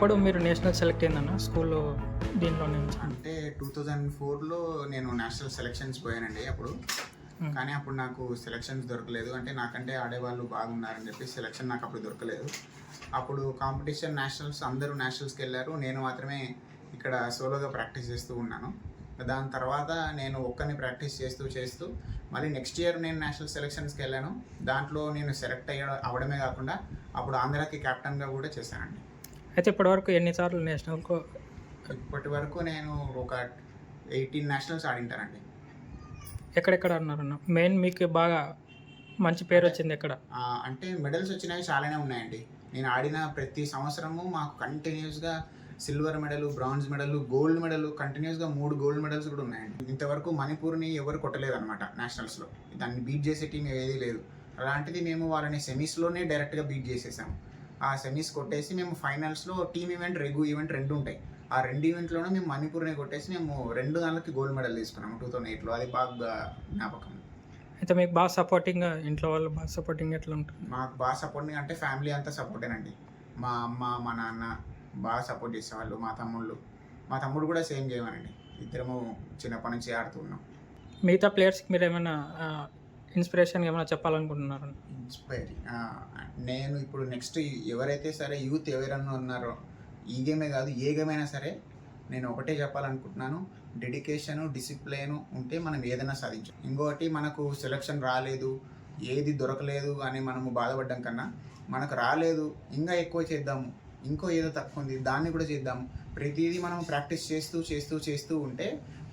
ఎప్పుడు మీరు national select అయిందన్న స్కూల్లో దీంట్లో నుంచి అంటే టూ థౌజండ్ ఫోర్లో నేను నేషనల్ సెలెక్షన్స్ పోయానండి అప్పుడు. కానీ అప్పుడు నాకు సెలెక్షన్స్ దొరకలేదు. అంటే నాకంటే ఆడేవాళ్ళు బాగున్నారని చెప్పి సెలెక్షన్ నాకు అప్పుడు దొరకలేదు. అప్పుడు కాంపిటీషన్ నేషనల్స్ అందరూ నేషనల్స్కి వెళ్ళారు. నేను మాత్రమే ఇక్కడ సోలోగా ప్రాక్టీస్ చేస్తూ ఉన్నాను. దాని తర్వాత నేను ఒక్కరిని ప్రాక్టీస్ చేస్తూ చేస్తూ మళ్ళీ నెక్స్ట్ ఇయర్ నేను నేషనల్ సెలెక్షన్స్కి వెళ్ళాను. దాంట్లో నేను సెలెక్ట్ అయ్య అవడమే కాకుండా అప్పుడు ఆంధ్రాకి కెప్టెన్గా కూడా చేశానండి. అయితే ఇప్పటివరకు ఎన్నిసార్లు నేషనల్కు ఇప్పటి వరకు నేను ఒక ఎయిటీన్ నేషనల్స్ ఆడింటానండి. ఎక్కడెక్కడ అన్నారన్న? మెయిన్ మీకు బాగా మంచి పేరు వచ్చింది ఎక్కడ? అంటే మెడల్స్ వచ్చినవి చాలానే ఉన్నాయండి. నేను ఆడిన ప్రతి సంవత్సరము మాకు కంటిన్యూస్గా silver medal bronze medal gold medal కంటిన్యూస్గా మూడు గోల్డ్ మెడల్స్ కూడా ఉన్నాయండి. ఇంతవరకు మణిపూర్ని ఎవరు కొట్టలేదు అనమాట నేషనల్స్లో. దాన్ని బీట్ చేసే టీం ఏదీ లేదు. అలాంటిది మేము వాళ్ళని సెమీస్లోనే డైరెక్ట్గా బీట్ చేసేసాము. ఆ సెమీస్ కొట్టేసి మేము ఫైనల్స్లో టీమ్ ఈవెంట్ రెగ్యూ ఈవెంట్ రెండు ఉంటాయి. ఆ రెండు ఈవెంట్లోనే మేము మణిపూర్ని కొట్టేసి మేము రెండు దానికి గోల్డ్ మెడల్ తీసుకున్నాము టూ థౌజండ్ ఎయిట్లో అది బాగా జ్ఞాపకం. అయితే మీకు బాగా సపోర్టింగ్ ఇంట్లో వాళ్ళు బాగా సపోర్టింగ్ ఎట్లా ఉంటుంది మాకు బాగా సపోర్టింగ్ అంటే ఫ్యామిలీ అంతా సపోర్టేనండి మా అమ్మ మా నాన్న బాగా సపోర్ట్ చేసేవాళ్ళు మా తమ్ముళ్ళు. మా తమ్ముడు కూడా సేమ్ చేయమనండి. ఇద్దరము చిన్నప్పటి నుంచి ఆడుతూ ఉన్నాం. మిగతా ప్లేయర్స్కి మీరు ఏమైనా ఇన్స్పిరేషన్ ఏమైనా చెప్పాలనుకుంటున్నారు? ఇన్స్పైరింగ్ నేను ఇప్పుడు నెక్స్ట్ ఎవరైతే సరే యూత్ ఎవరైనా ఉన్నారో ఈ గేమే కాదు ఏ గేమ్ అయినా సరే నేను ఒకటే చెప్పాలనుకుంటున్నాను. డెడికేషను డిసిప్లిన్ ఉంటే మనం ఏదైనా సాధించం. ఇంకొకటి మనకు సెలక్షన్ రాలేదు ఏది దొరకలేదు అని మనము బాధపడ్డం కన్నా మనకు రాలేదు ఇంకా ఎక్కువ చేద్దాము ఇంకో ఏదో తక్కువ ఉంది దాన్ని కూడా చేద్దాము. ప్రతిదీ మనం ప్రాక్టీస్ చేస్తూ చేస్తూ చేస్తూ ఉంటే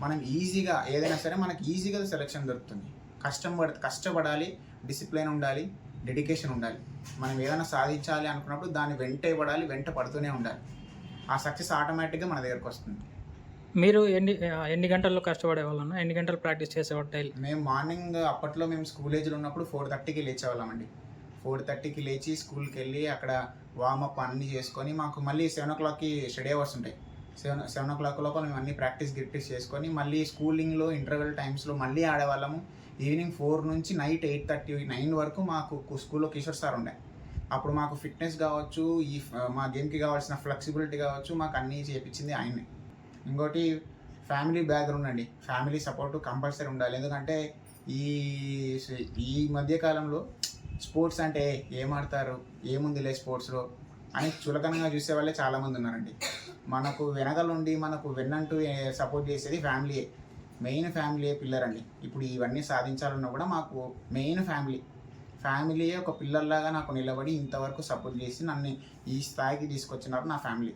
మనం ఈజీగా ఏదైనా సరే మనకి ఈజీగా సెలక్షన్ దొరుకుతుంది. కష్టం పడ కష్టపడాలి డిసిప్లిన్ ఉండాలి డెడికేషన్ ఉండాలి. మనం ఏదైనా సాధించాలి అనుకున్నప్పుడు దాన్ని వెంటే పడాలి వెంట పడుతూనే ఉండాలి. ఆ సక్సెస్ ఆటోమేటిక్గా మన దగ్గరకు వస్తుంది. మీరు ఎన్ని ఎన్ని గంటల్లో కష్టపడే వాళ్ళన్నా ఎన్ని గంటలు ప్రాక్టీస్ చేసేవాడు డైలీ? మేము మార్నింగ్ అప్పట్లో మేము స్కూల్ ఏజ్లో ఉన్నప్పుడు ఫోర్ థర్టీకి లేచేవాళ్ళమండి ఫోర్ థర్టీకి లేచి స్కూల్కి వెళ్ళి అక్కడ వార్మప్ అన్నీ చేసుకొని మాకు మళ్ళీ సెవెన్ ఓ క్లాక్కి స్టడీ అవర్స్ ఉంటాయి. సెవెన్ సెవెన్ ఓ క్లాక్ లోపల మేము అన్ని ప్రాక్టీస్ గిట్టీస్ చేసుకొని మళ్ళీ స్కూలింగ్లో ఇంటర్వెల్ టైమ్స్లో మళ్ళీ ఆడేవాళ్ళము. ఈవినింగ్ ఫోర్ నుంచి నైట్ ఎయిట్ థర్టీ నైన్ వరకు మాకు స్కూల్లో కిషోర్ సార్ ఉండే. అప్పుడు మాకు ఫిట్నెస్ కావచ్చు ఈ మా గేమ్కి కావాల్సిన ఫ్లెక్సిబిలిటీ కావచ్చు మాకు అన్నీ చేపించింది ఆయనే ఇంకోటి ఫ్యామిలీ బ్యాక్గ్రౌండ్ అండి. ఫ్యామిలీ సపోర్ట్ కంపల్సరీ ఉండాలి. ఎందుకంటే ఈ ఈ మధ్యకాలంలో స్పోర్ట్స్ అంటే ఏమాడతారు ఏముంది ఏముందిలే స్పోర్ట్స్లో అని చులకనగా చూసే వాళ్ళే చాలామంది ఉన్నారండి. మనకు వెనకలుండి మనకు వెన్నంటూ సపోర్ట్ చేసేది ఫ్యామిలీయే. మెయిన్ ఫ్యామిలీయే పిల్లర్ అండి ఇప్పుడు ఇవన్నీ సాధించాలన్నా కూడా మాకు మెయిన్ ఫ్యామిలీ ఫ్యామిలీయే ఒక పిల్లల్లాగా నాకు నిలబడి ఇంతవరకు సపోర్ట్ చేసి నన్ను ఈ స్థాయికి తీసుకొచ్చినారు నా ఫ్యామిలీ